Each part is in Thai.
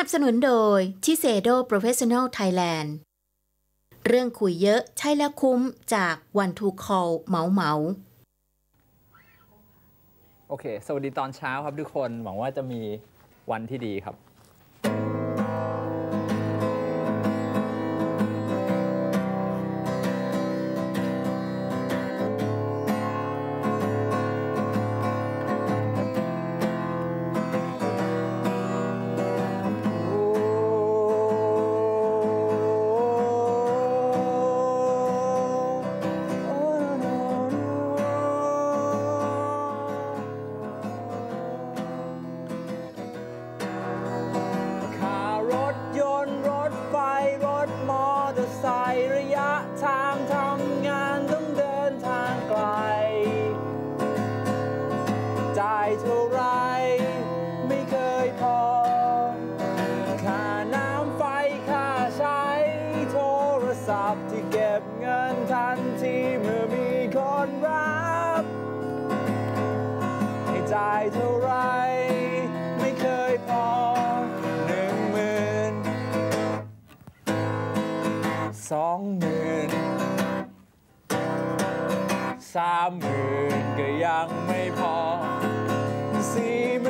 นับสนุนโดยชิเซโดโปรเฟชชั่นอลไทยแลนด์เรื่องคุยเยอะใช่แล้วคุ้มจากวันทูคอลเมาเมาโอเค สวัสดีตอนเช้าครับทุกคน หวังว่าจะมีวันที่ดีครับ จ่ายเท่าไรไม่เคยพอหนึ่งหมื่นสองหมื่นสามหมื่นก็ยังไม่พอสี่หมื่น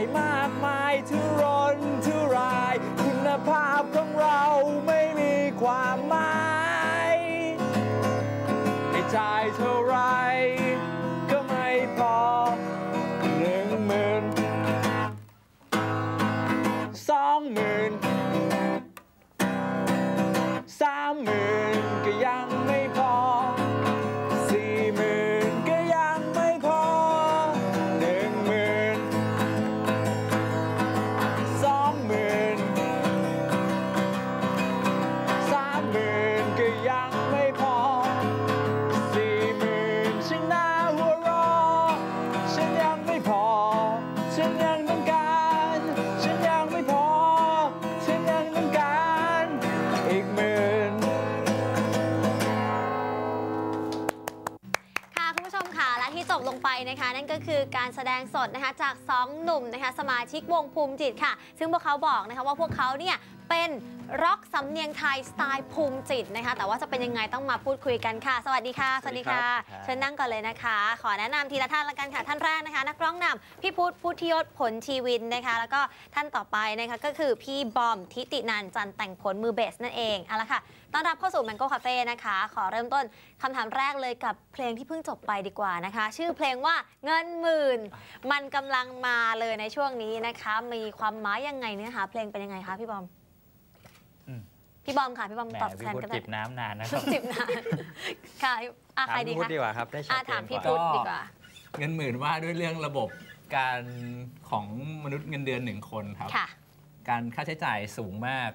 ายมากมายทุรนทุราย คุณภาพของเราไม่มีความหมายให้จ่ายเท่าไรก็ไม่พอหนึ่งหมื่นสองหมื่นสามหมื่น สดงสดนะคะจาก 2 หนุ่มนะคะสมาชิกวงภูมิจิตค่ะ ซึ่งพวกเขาบอกนะคะว่าพวกเขาเนี่ยเป็นร็อกสำเนียงไทยสไตล์ภูมิจิตนะคะ แต่ว่าจะเป็นยังไงต้องมาพูดคุยกันค่ะ สวัสดีค่ะ สวัสดีค่ะสวัสดีครับเชิญนั่งก่อนเลยนะคะ ขอแนะนำทีละท่านละกันค่ะ ท่านแรกนะคะ นักร้องนำพี่พุทธพุทธิยศผลชีวินนะคะ แล้วก็ท่านต่อไปนะคะก็คือพี่บอมทิตินันจันแต่งผลมือเบสนั่นเองเอาละค่ะ ต้อนรับเข้าสู่ Mango Cafe นะคะ ขอเริ่มต้นคำถามแรกเลยกับเพลงที่เพิ่งจบไปดีกว่านะคะ ชื่อเพลงว่าเงินหมื่น มันกำลังมาเลยในช่วงนี้นะคะ มีความหมายยังไงเนื้อหาเพลงเป็นยังไงคะพี่บอมอืมพี่บอมค่ะ พี่บอมแหมตอบพี่แทนพุทธกันได้จิบน้ำนานนะครับจิบนานค่ะอะใครถามดีพี่พุทคะธดีกว่าครับได้ชัอะดเจถามนพี่กว่าพุทธดีกว่า เงินหมื่นว่าด้วยเรื่องระบบการของมนุษย์เงินเดือนหนึ่งคนครับค่ะการค่าใช้จ่ายสูงมาก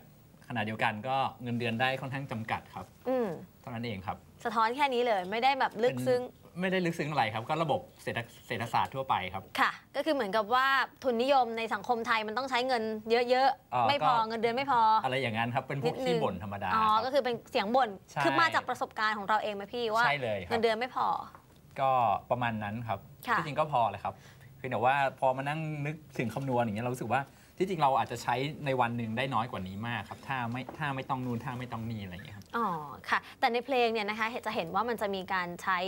ขณะเดียวกันก็เงินเดือนได้ค่อนข้างจำกัดครับอืมเท่านั้นเองครับ สะท้อนแค่นี้เลยไม่ได้แบบลึกซึ้งไม่ได้ลึกซึ้งอะไรครับ ก็ระบบเศรษฐเศรษฐศาสตร์ทั่วไปครับ ค่ะ ก็คือเหมือนกับว่าทุนนิยมในสังคมไทยมันต้องใช้เงินเยอะอ๋อๆไม่พอก็เงินเดือนไม่พอ อะไรอย่างนั้นครับ เป็นพวกนิดนึงขี้บ่นธรรมดา อ๋อครับก็คือเป็นเสียงบ่นใช่คือมาจากประสบการณ์ของเราเองไหมพี่ว่าใช่เลยครัเงิบนเดือนไม่พอ ก็ประมาณนั้นครับค่ะที่จริงก็พอเลยครับเพียงแต่ว่าพอมานั่งนึกถึงคำนวณอย่างเงี้ยเรารู้สึกว่า ที่จริงเราอาจจะใช้ในวันหนึ่งได้น้อยกว่านี้มากครับ ถ้าไม่ถ้าไม่ต้องนู่นถ้าไม่ต้องนี่อะไรอย่างเงี้ยครับอ๋อค่ะ แต่ในเพลงเนี่ยนะคะเห็นจะเห็นว่ามันจะมีการใช้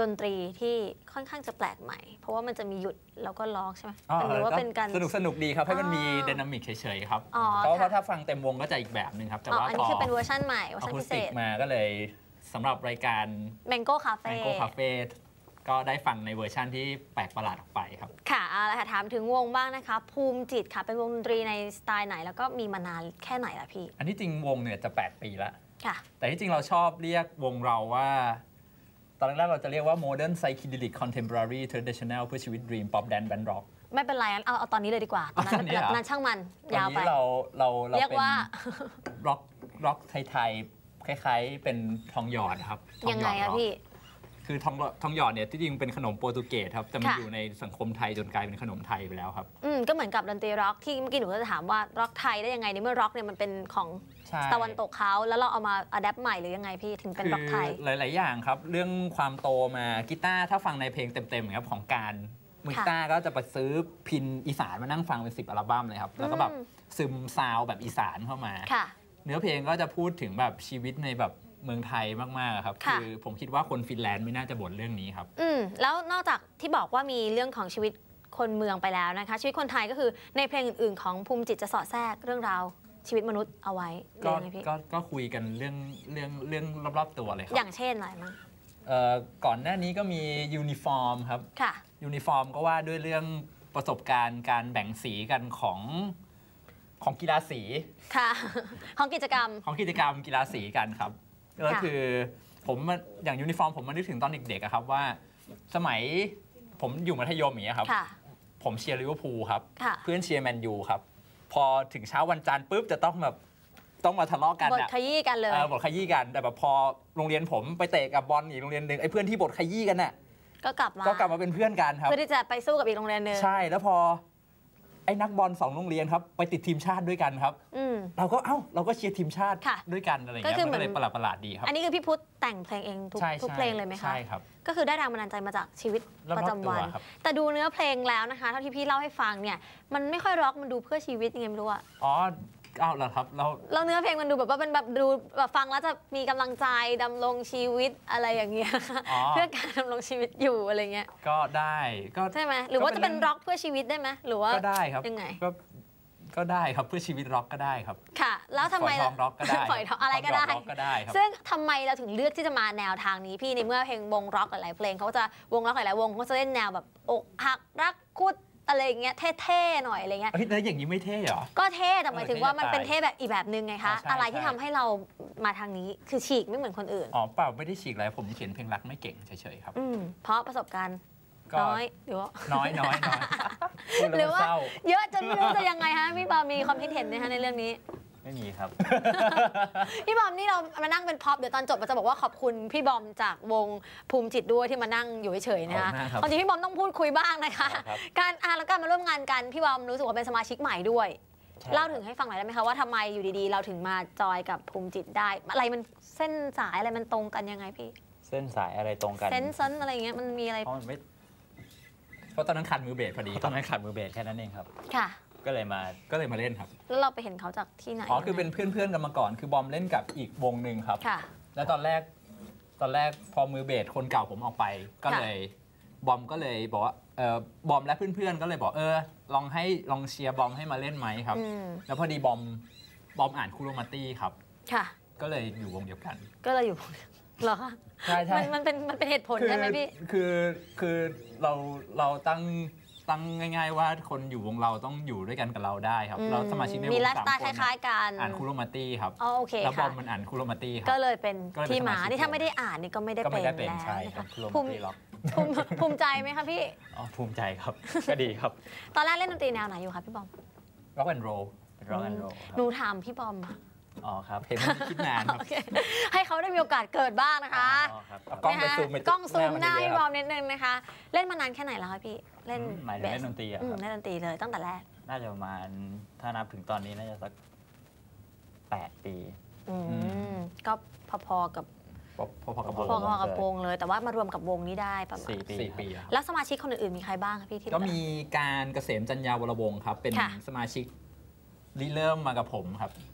ดนตรีที่ค่อนข้างจะแปลกใหม่ เพราะว่ามันจะมีหยุดแล้วก็ร้องใช่ไหมอ๋อหรือว่าเป็นการสนุกสนุกดีครับให้มันมีอ๋อไดนามิกเฉยๆครับอ๋อเพราะค่ะว่าถ้าฟังเต็มวงก็จะอีกแบบหนึ่งครับแต่อ๋อว่าอันพนี้อคือเป็นเวอร์ชันใหม่เวอร์อะชันคูพิสเศติกษมาก็เลยสำหรับรายการ Mango Cafe Mango Cafe ก็ได้ฟังในเวอร์ชั่นที่แปลกประหลาดออกไปครับ ค่ะเอาละค่ะถามถึงวงบ้างนะคะ ภูมิจิตค่ะ เป็นวงดนตรีในสไตล์ไหน แล้วก็มีมานานแค่ไหนล่ะพี่ อันที่จริงวงเนี่ยจะ 8 ปีแล้วค่ะ แต่ที่จริงเราชอบเรียกวงเราว่า ตอนแรกๆเราจะเรียกว่า Modern Psychedelic Contemporary Traditional เพื่อชีวิต Dream Pop Dance Band Rock ไม่เป็นไรงั้นเอาเอาตอนนี้เลยดีกว่าตอนนั้นเอาตอนนี้ไม่เป็นไรเหรอตอนนั้นช่างมันตอนยาวไปนี้เราเราเราเรียกเป็นว่าร็อกร็อกไทยๆคล้าย ๆ เป็นทองหยอดครับทยังไงหยอดอะร็อกพี่ คือทองทองหยอดเนี่ยที่จริงเป็นขนมโปรตุเกสครับแต่มันค่ะอยู่ในสังคมไทยจนกลายเป็นขนมไทยไปแล้วครับอืมก็เหมือนกับดนตรีร็อกที่เมื่อกี้หนูก็จะถามว่าร็อกไทยได้ยังไงในเมื่อร็อกเนี่ยมันเป็นของใช่ตะวันตกเขาแล้วเราเอามาอัดแอปใหม่หรือยังไงพี่ถึงเป็นร็อกไทยหลาย ๆ อย่างครับ เรื่องความโตมากีตาร์ถ้าฟังในเพลงเต็ม ๆ ครับของการมือกีตาร์ก็จะไปซื้อพินอีสานมานั่งฟังเป็นสิบอัลบั้มเลยครับแล้วก็แบบอืมซึมซาวด์แบบอีสานเข้ามาค่ะเนื้อเพลงก็จะพูดถึงแบบชีวิตในแบบ เมืองไทยมากๆครับค่ะอผมคิดว่าคนฟินแลนด์ไม่น่าจะบ่นเรื่องนี้ครับ อืมแล้วนอกจากที่บอกว่ามีเรื่องของชีวิตคนเมืองไปแล้วนะคะ ชีวิตคนไทยก็คือในเพลงอื่นๆ ของภูมิจิตจะสอดแทรกเรื่องราวชีวิตมนุษย์เอาไว้หรืก็อยังไงพี่ก็ก็คุยกันเรื่องเรื่องเรื่องรอบๆตัวเลยครัอย่างเช่นอะไรมั้งเอ่อก่อนหน้านี้ก็มียูนิฟอร์มครับค่ะยูนิฟอร์มก็ว่าด้วยเรื่องประสบการณ์การแบ่งสีกันของของกีฬาสี ค่ะ ของกิจกรรม ของกิจกรรมกีฬาสีกันครับ ก็ค่ะคือผมมันอย่างยูนิฟอร์มผมมานึกถึงตอนเด็กๆอะครับว่า สมัยผมอยู่มัธยมอย่างเงี้ยครับค่ะผมเชียร์ลิเวอร์พูลครับค่ะเพื่อนเชียร์แมนยูครับ พอถึงเช้าวันจันทร์ปุ๊บจะต้องแบบต้องมาทะเลาะกันบทอะขยี้กันเลยเออบทขยี้กันแต่แบบพอโรงเรียนผมไปเตะกับบอลอีกโรงเรียนหนึ่งไอ้เพื่อนที่บทขยี้กันน่ะก็กลับมาก็กลับมาเป็นเพื่อนกันครับเพื่อที่จะไปสู้กับอีกโรงเรียนหนึ่งใช่แล้วพอ ไอ้นักบอลสองโรงเรียนครับไปติดทีมชาติด้วยกันครับอืมเราก็เอ้าเราก็เชียร์ทีมชาติค่ะด้วยกันอะไรอย่างก็เงี้ยคือมันก็เลยเหมืปอนระหลาดประหลาดดีครับ อันนี้คือพี่พุทธแต่งเพลงเองทุกใช่ทุกใช่เพลงเลยไหมคะใช่ครับก็คือได้แรงบันดาลใจมาจากชีวิตรอบๆประจำวันตัวครับแต่ดูเนื้อเพลงแล้วนะคะ เท่าที่พี่เล่าให้ฟังเนี่ยมันไม่ค่อยร็อกมันดูเพื่อชีวิตยังไงไม่รู้อะอ๋อเอ้าเหรอครับเราแล้วเนื้อเพลงมันดูแบบว่าเป็นแบบดูแบบฟังแล้วจะมีกำลังใจดำรงชีวิตอะไรอย่างเงี้ยอ๋อเพื่อการดำรงชีวิตอยู่อะไรเงี้ยก็ได้ก็ใช่ไหมหรือว่าก็จะเป็เป็นนเรื่องร็อกเพื่อชีวิตได้ไหมหรือว่าก็ได้ครับยังไงก็ก็ได้ครับเพื่อชีวิตร็อกก็ได้ครับค่ะ แล้วทำไมฝอยทองร็อกก็ได้ฝอยทองอะไรก็ได้ทองหยอร็อกก็ได้ครับซึ่งทำไมเราถึงเลือกที่จะมาแนวทางนี้พี่ในเมื่อเพลงวงร็อกหลายๆเพลงเขาจะวงร็อกหลายๆวงเขาจะเล่นแนวแบบอกหักรักคุด อะไรอย่างเงี้ยเท่ๆหน่อยอะไรเงี้ยเฮ้ยแล้วอย่างนี้ไม่เท่เหรอ ก็เท่แต่หมายถึงว่ามันเป็นเออเท่แบบอีกแบบนึงไงคะอ๋อใช่อะไรที่ใช่ ทำให้เรามาทางนี้คือฉีกไม่เหมือนคนอื่น อ๋อเปล่าไม่ได้ฉีกอะไรผมเขียนเพลงรักไม่เก่งเฉยๆครับ อืมเพราะประสบการณ์ก็น้อยหรือว่า น้อยน้อยน้อยพูดหรืแล้วอมันว่า เศร้า เยอะจนไม่รู้จะยังไงฮะพี่ปามีความคิดเห็นไหมคะในเรื่องนี้ ไม่มีครับ พี่บอมนี่เรามานั่งเป็นพ็อปเดี๋ยวตอนจบเราจะบอกว่าขอบคุณพี่บอมจากวงภูมิจิตด้วยที่มานั่งอยู่เฉยๆนะคะขอบคุณมากครับความจริงพี่บอมต้องพูดคุยบ้างนะคะครับการอ่าแล้วการมาร่วมงานกันพี่บอมรู้สึกว่าเป็นสมาชิกใหม่ด้วยใช่เล่าถึงให้ฟังหน่อยได้ไหมคะว่าทำไมอยู่ดีๆ เราถึงมาจอยกับภูมิจิตได้ อะไรมันเส้นสายอะไรมันตรงกันยังไงพี่ เส้นสายอะไรตรงกันเซนส์เซนส์อะไรเงี้ยมันมีอะไรเพราะมันไม่เพราะตอนนั้นคันมือเบสพอดีตอนนั้นขาดมือเบสแค่นั้นเองครับค่ะ ก็เลยมาก็เลยมาเล่นครับ แล้วเราไปเห็นเขาจากที่ไหนอ๋อคือเป็นเพื่อนๆกันมาก่อน คือบอมเล่นกับอีกวงหนึ่งครับ ค่ะ แล้วตอนแรกตอนแรกพอมือเบสคนเก่าผมออกไป ก็เลยบอมก็เลยบอกว่าเออบอมและเพื่อนๆก็เลยบอกเออ ลองให้ลองเชียร์บอมให้มาเล่นไหมครับ อืมแล้วพอดีบอมบอมอ่านคูโรมาตี้ครับ ค่ะ ก็เลยอยู่วงเดียวกันก็เลยอยู่ เหรอคะใช่ใช่ มันมันเป็นมันเป็นเหตุผลใช่ไหมพี่ คือคือเราเราตั้ง ตั้งง่าย ๆ ว่าคนอยู่วงเราต้องอยู่ด้วยกันกับเราได้ครับอืมเราสมาชิกในวมีงไลฟ์สาสมไตล์คนคล้ายๆกันอ่านคูโรมาตี้ครับอ๋อโอเคแล้วบอค่ะมมันอ่านคูโรมาตี้คก็รับเลยเป็นก็เลยเป็นที่มาสมาชิกนี่ถ้าไม่ได้อ่านนี่ก็ไม่ได้ก็เป็ไม่นได้เป็นแล้วใช่นะครัคะบคูโรภูมามิตี้ล็อกภูมิภูมิใจไหมคะพี่อ๋อภูมิใจครับก็ดีครับ ตอนแรกเล่นดนตรีแนวไหนอยู่คะพี่บอมร็อกแอนด์โรเป็นร้องแอนโรหนูถามพี่บอมอะ อ๋อครับ เห็นมันคิดนานครับโอเคให้เขาได้มีโอกาสเกิดบ้างนะคะอ๋อครับเอากล้องไปนะคะซูมไปกล้องซูมหน้าหน้ามันพี่เยอะบอมนิดนึงนะคะ เล่นมานานแค่ไหนแล้วคะพี่ เล่นหมายถึงเล่นดนตรีอะอืคมรับเล่นดนตรีเลยตั้งแต่แรก น่าจะประมาณถ้านับถึงตอนนี้น่าจะสักแปดปี อืมอืมก็พอๆกับพอๆกับพวองพอๆกับวงเลย แต่ว่ามารวมกับวงนี้ได้ประมาณสี่ปีสี่ครับปีแล้วครับแล้วสมาชิกคนอื่นๆมีใครบ้างคะพี่ที่ก็มีการเกษมจันยาวรวงศ์ครับ เป็นค่ะสมาชิกริเริ่มมากับผมครับค่ะ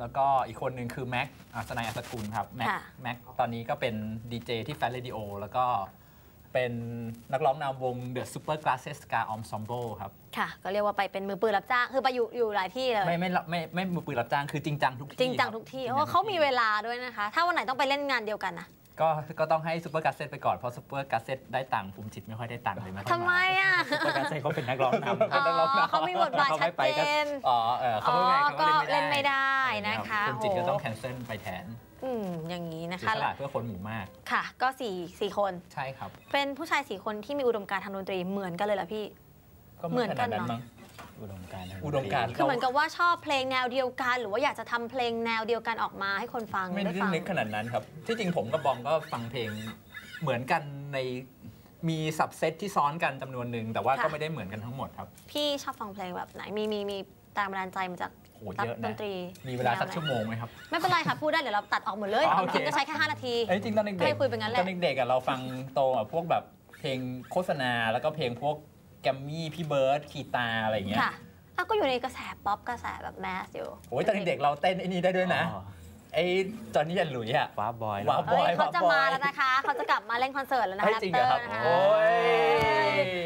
แล้วก็อีกคนหนึ่งคือแม็กอัศนัยอัศกุลครับแม็กค่ะแม็กตอนนี้ก็เป็นดีเจที่แฟนเรดิโอแล้วก็เป็นนักร้องนำวง The Super Glasses Ska Ensemble ครับ ค่ะ ก็เรียกว่าไปเป็นมือปืนรับจ้าง คือไปอยู่อยู่หลายที่เลย ไม่ไม่รับไม่ไม่มือปืนรับจ้าง คือจริงจังทุกที่ จริงจังคบทุกที่จเพงราะจัว่างเขามีเวลาด้วยนะคะ ถ้าวันไหนต้องไปเล่นงานเดียวกันนะ ก็ก็ต้องให้ Super Glasses ไปก่อนเพราะ Super Glasses ได้ตังค์ภูมิจิตไม่ค่อยได้ตังค์เลยไม่ค่อยทำไมอะประกาศให้เขาเป็นนักร้องนำอ๋อเขามีบทบาทเขาชัไม่ดไปเจก็นอ๋อเออเขาไม่ไปอ๋อเขาก็ก็เล่นไม่ได้นะคะภูมิจิตก็โอ้ต้องแคนเซิลไปแทนอืมอย่างนี้นะเสียคะสละเพื่อคนหมู่มากค่ะ ก็สี่สี่คนใช่ครับ เป็นผู้ชายสี่คนที่มีอุดมการณ์ทางดนตรีเหมือนกันเลยเหรอพี่ ก็เหมือนกันขดเนอะมั้ง อุดมการณ์ทงอุดมการณ์ คือเหมือนกับว่าชอบเพลงแนวเดียวกัน หรือว่าอยากจะทำเพลงแนวเดียวกันออกมาให้คนฟังไม่ได้ได้ฟัง นึกขนาดนั้นครับ ที่จริงผมกับบอมก็ฟังเพลงเหมือนกันในมีสับเซตที่ซ้อนกันจำนวนหนึ่งแต่ว่าก็ไม่ได้เหมือนกันทั้งหมดครับพี่ชอบฟังเพลงแบบไหน มีมีมีแรงบันดาลใจมาจากโอ้รัเยอะดนะนตรีมีเวลาสักแนไหนชั่วโมงไหมครับ ไม่เป็นไรค่ะ พูดได้เดี๋ยวเราตัดออกหมดเลยอ๋อจโอเคริงๆก็ใช้แค่ 5 นาที เอ้ยจริงตอนเด็กให้คุยไปงั้นแหละ ตอนเด็กๆอะเราฟังโตอะพวกแบบเพลงโฆษณาแล้วก็เพลงพวกแก มมี่พี่เบิร์ดคีตาอะไรอย่างเงี้ยค่ะอะก็อยู่ในกระแสป๊อปกระแสแบบแมสอยู่โอ้ยตอนเด็กๆเราเต้นไอ้นี่ได้ด้วยนะอ๋อไอ้จอนนี่ยันหลุยอะว้าบอยว้าเฮ้ยบอยเขาจะบอยมาแล้วนะคะ เขาจะกลับมาเล่นคอนเสิร์ตแล้วนะเฮ้ยแรปจริงเตเหรออร์ครับนะคะโอ้ย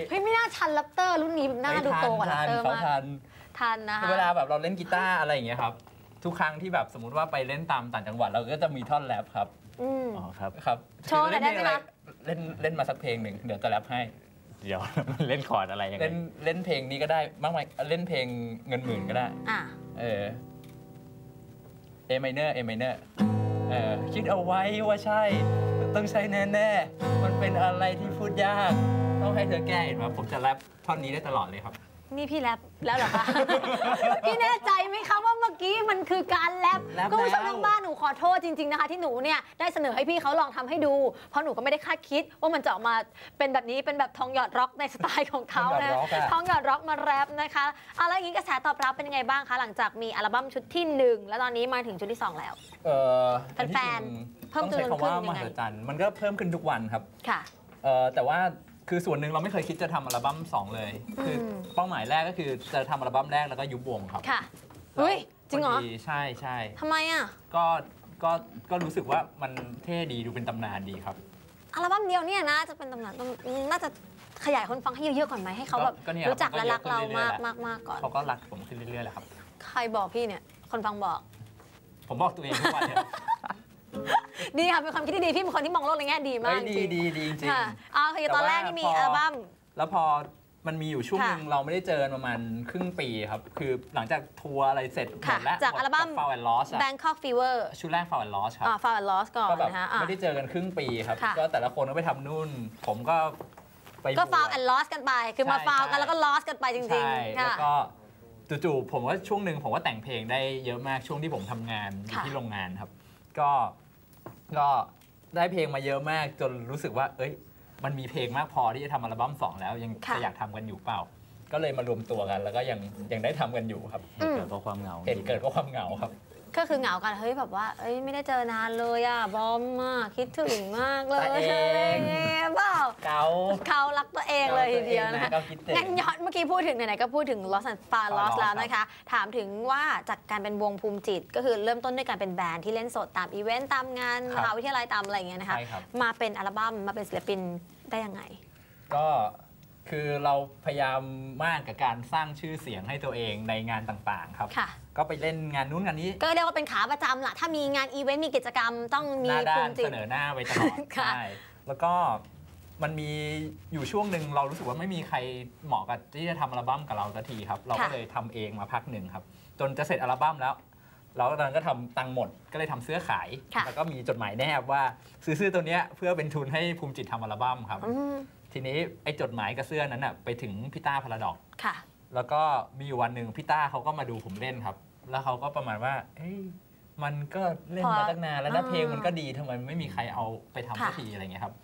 เฮ้ยไม่น่าทันแรปเตอร์รุ่นนี้หน้าดูโตกว่าแรปทันเตอร์เขามากทันทันนะคะเวลาแบบเราเล่นกีตาร์อะไรอย่างเงี้ยครับทุกครั้งที่แบบสมมติว่าไปเล่นตามต่างจังหวัดเราก็จะมีท่อนแรปครับอืมอ๋อครับครับโชว์หน่อยได้ไหมคะเล่นเล่นมาสักเพลงหนึ่งเดี๋ยวจะแรปให้ เดี๋ยวเล่นคอร์ดอะไรยังไงเล่นเล่นเพลงนี้ก็ได้มากมายเล่นเพลงเงินหมื่นก็ได้อะเออ A minor A minor เออคิดเอาไว้ว่าใช่ ต้องใช่แน่ๆมันเป็นอะไรที่พูดยาก ต้องให้เธอแก้เห็นไหมผมจะแรปท่อนนี้ได้ตลอดเลยครับ นี่พี่แรปแล้วเหรอคะ พี่แน่ใจไหมคะว่าเมื่อกี้มันคือการแรปแรปคุณผู้ชมแล้ว ทางบ้านหนูขอโทษจริง ๆนะคะ ที่หนูเนี่ยได้เสนอให้พี่เขาลองทำให้ดู เพราะหนูก็ไม่ได้คาดคิดว่ามันจะออกมาเป็นแบบนี้เป็นแบบทองหยอดร็อกในสไตล์ของเขาทองหยอนะดร็อกอะ ทองหยอดร็อกมาแรปนะคะเอาแล้วอย่างนี้กระแสตอบรับเป็นยังไงบ้างคะหลังจากมีอัลบั้มชุดที่หนึ่งแล้วตอนนี้มาถึงชุดที่สองแล้ว เออแฟนๆเพิ่มต้องใช้คำว่าจำนวนขึ้นยังมไงหัศจรรย์มันก็เพิ่มขึ้นทุกวันครับค่ะ เออแต่ว่า คือส่วนหนึ่งเราไม่เคยคิดจะทำอัลบั้มสองเลย คืออมเป้าหมายแรกก็คือจะทำอัลบั้มแรกแล้วก็ยุบวงครับค่ะเฮ้ยจริงเหรอพดีใช่ใช่ทำไมอะก็ก็ก็รู้สึกว่ามันเท่ดีดูเป็นตำนานดีครับอัลบั้มเดียวเนี่ยนะจะเป็นตำนานต้องน่าจะขยายคนฟังให้เยอะๆก่อนไหมให้เขาแบบก็เนี่ยรู้จักและรักเรามันก็เยมาอะกขึ้นเรื่อยๆมากมากก่อนเขาก็รักผมขึ้นเรื่อยๆแหละครับ ใครบอกพี่เนี่ย คนฟังบอก ผมบอกตัวเองทุกวันเนี่ยดีค่ะเป็นความคิดที่ดีพี่เป็นคนที่มองโลกในแง่ดีมากเฮ้ยจดีริงดีดีจริงค่ะเอาคือตอนแรกนี่มีแต่ว่าพออัอัลบั้ม แล้วพอมันมีอยู่ช่วงค่ะหนึ่งเราไม่ได้เจอกันประมาณครึ่งปีครับ คือหลังจากทัวร์อะไรเสร็จหมค่ะดแล้วจากอัลบั้มฟาวแอนลอสอะ Bangkok Fever ชุดแรกฟาวแอนลอสครับอ่า Found and Lost ก่อนก็แบบนะคะอะไม่ได้เจอกันครึ่งปีครับค่ะก็แต่ละคนก็ไปทำนู่น ผมก็ไปก็บวช Found and Lost กันไป คือมาใช่ Found กันใช่แล้วก็ Lost กันไปจริงใช่ๆแล้วค่ะก็จู่ๆผมว่าช่วงหนึ่งผมว่าแต่งเพลงได้เยอะมากช่วงที่ผมทำงานอยู่ค่ะที่โรงงานครับ ก็ก็ได้เพลงมาเยอะมากจนรู้สึกว่า เอ้ย มันมีเพลงมากพอที่จะทำอัลบั้มสองแล้วยังค่ะจะอยากทำกันอยู่เปล่า ก็เลยมารวมตัวกัน แล้วก็ยังยังได้ทำกันอยู่ครับอืมเกิดเพราะความเหงา เหตุเกิดเพราะความเหงาครับ ก็คือเหงากันเฮ้ยแบบว่าเอ้ยไม่ได้เจอนานเลยอะบอมมากคิดถึงมากเลยตาเองอะไรอย่างเงี้ยเปล่าเกาเขารักตัวเองเลยทีเดียวนะคะก็คิดเองงั้นย้อนเมื่อกี้พูดถึงไหนๆก็พูดถึง Lost and Found Found Lost Lost แล้วนะคะ ถามถึงว่าจากการเป็นวงภูมิจิต ก็คือเริ่มต้นด้วยการเป็นแบรนด์ที่เล่นสดตามอีเวนต์ตามงานคมรับหาวิทยาลัยตามอะไรอย่างเงี้ยนะคะใช่ครับมาเป็นอัลบั้มมาเป็นศิลปินได้ยังไง ก็คือเราพยายามมากกับการสร้างชื่อเสียงให้ตัวเองในงานต่างๆครับค่ะ ก็ไปเล่นงานนู้นงานนี้ ก็เรียกว่าเป็นขาประจำละถ้ามีงานอีเวนต์มีกิจกรรมต้องหมีน้าด้าภูนมิจิเสตนอหน้าไว้ตลอดค่ะใช่แล้วก็มันมีอยู่ช่วงหนึ่งเรารู้สึกว่าไม่มีใครเหมาะกับที่จะทำอัลบั้มกับเราสักทีครับ เราก็เลยทำเองมาพักหนึ่งครับ จนจะเสร็จอัลบั้มแล้วเราตอนนั้นก็ทำตังค์หมดก็เลยทำเสื้อขาย ค่ะ แล้วก็มีจดหมายแนบว่าซื้อเสื้อตัวเนี้ยเพื่อเป็นทุนให้ภูมิจิตทำอัลบั้มครับ อืมทีนี้ไอ้จดหมายกับเสื้อนั้นน่ะไปถึงพี่ต้าพาราดอกค่ะ แล้วก็มีอยู่วันหนึ่งพี่ต้าเขาก็มาดูผมเล่นครับ แล้วเขาก็ประมาณว่าเฮ้ยมันก็เล่นพอมาตั้งนานแล้วนะอ่าเพลงมันก็ดีทำไมไม่มีใครเอาไปทำสักค่ะทีอะไรเงี้ยครับ